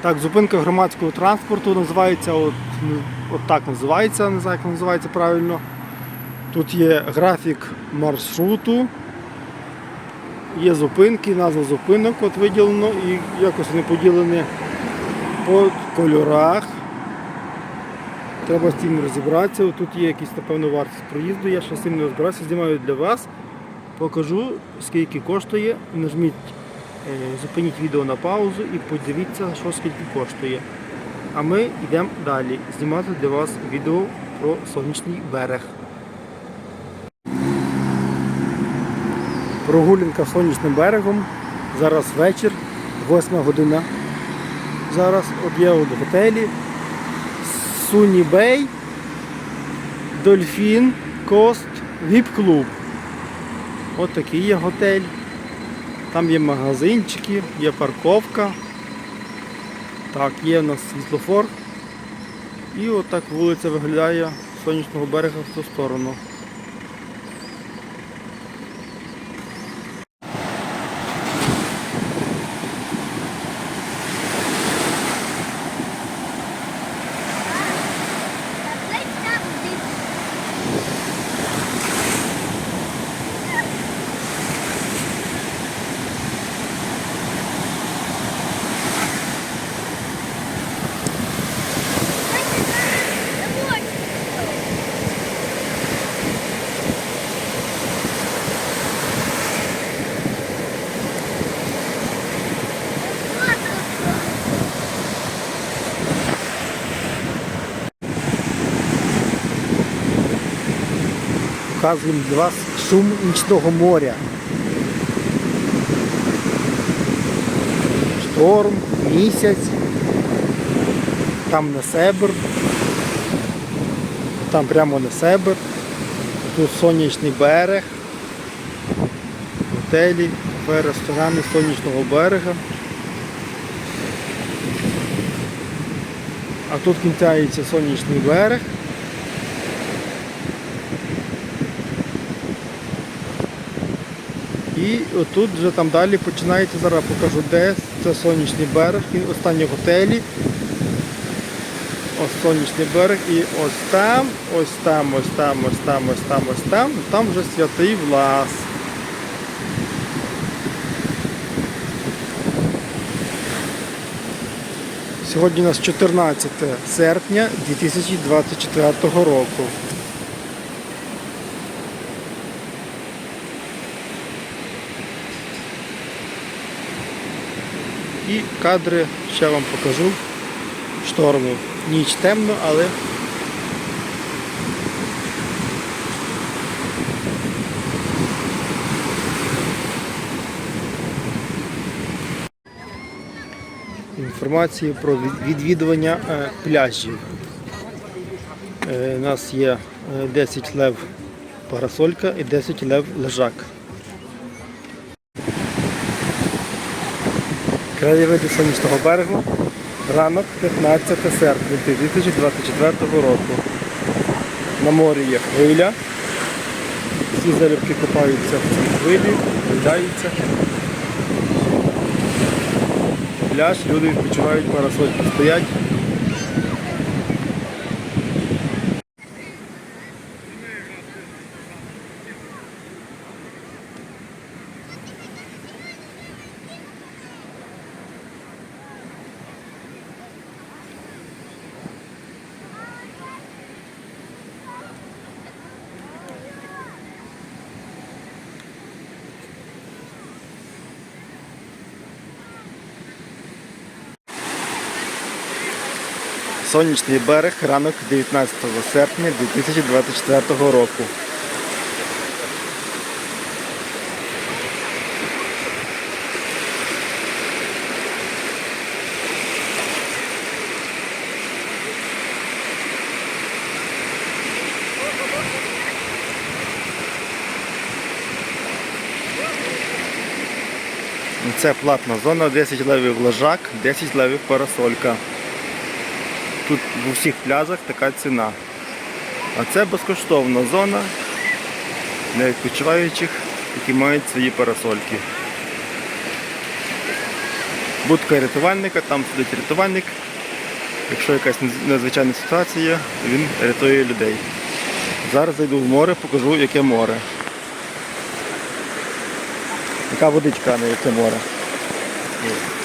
Так, зупинка громадського транспорту називається, от, ну, от так називається, не знаю, як називається правильно. Тут є графік маршруту, є зупинки, назва зупинок от виділено і якось вони поділені по кольорах. Треба з цим розібратися. Тут є якісь, напевно, вартість проїзду. Я ще з цим не розбирався, знімаю для вас. Покажу, скільки коштує. Нажміть, зупиніть відео на паузу і подивіться, що скільки коштує. А ми йдемо далі знімати для вас відео про сонячний берег. Прогулянка сонячним берегом. Зараз вечір, 8 година. Зараз от є от готелі. Суні Бей, Дольфін, Кост, Віп-клуб. От такий є готель. Там є магазинчики, є парковка. Так, є у нас світлофор. І отак вулиця виглядає з сонячного берега в ту сторону. Показуємо для вас шум нічного моря. Шторм, місяць, там Несебр, там прямо Несебр, тут сонячний берег, готелі, кафе, ресторани сонячного берега. А тут кінчається сонячний берег. І отут вже там далі починається, зараз покажу де, це сонячний берег, останні готелі. Ось сонячний берег і ось там, ось там, ось там, ось там, ось там, ось там, там вже святий Влас. Сьогодні у нас 14 серпня 2024 року. І кадри ще вам покажу шторму. Ніч темно, але інформацію про відвідування е, пляжів. Е, У нас є е, 10 лев парасолька і 10 лев лежак. Краєвиди сонячного берегу. Ранок 15 серпня 2024 року. На морі є хвиля. Всі залюбки купаються в цій хвилі, гуляються. Пляж, люди відпочивають, парасольки стоять. Сонячний берег, ранок 19 серпня 2024 року. Це платна зона, 10 левів лежак, 10 левів парасолька. Тут в усіх пляжах така ціна. А це безкоштовна зона для відпочиваючих, які мають свої парасольки. будка рятувальника, там сидить рятувальник. Якщо якась надзвичайна ситуація, він рятує людей. Зараз зайду в море, покажу, яке море. Яка водичка, а не яке море. —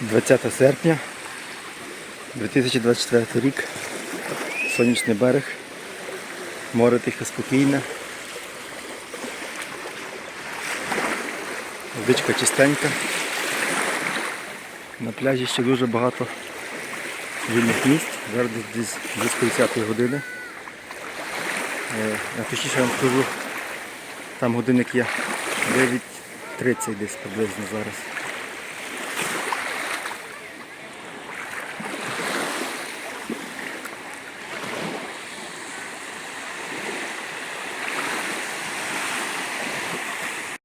20 серпня 2024 рік. Сонячний берег. Море тихе спокійне. Водичка чистенька. На пляжі ще дуже багато вільних місць. Зараз десь близько 10 години. Е, а Точніше вам скажу, там годинник є 9.30 десь приблизно зараз.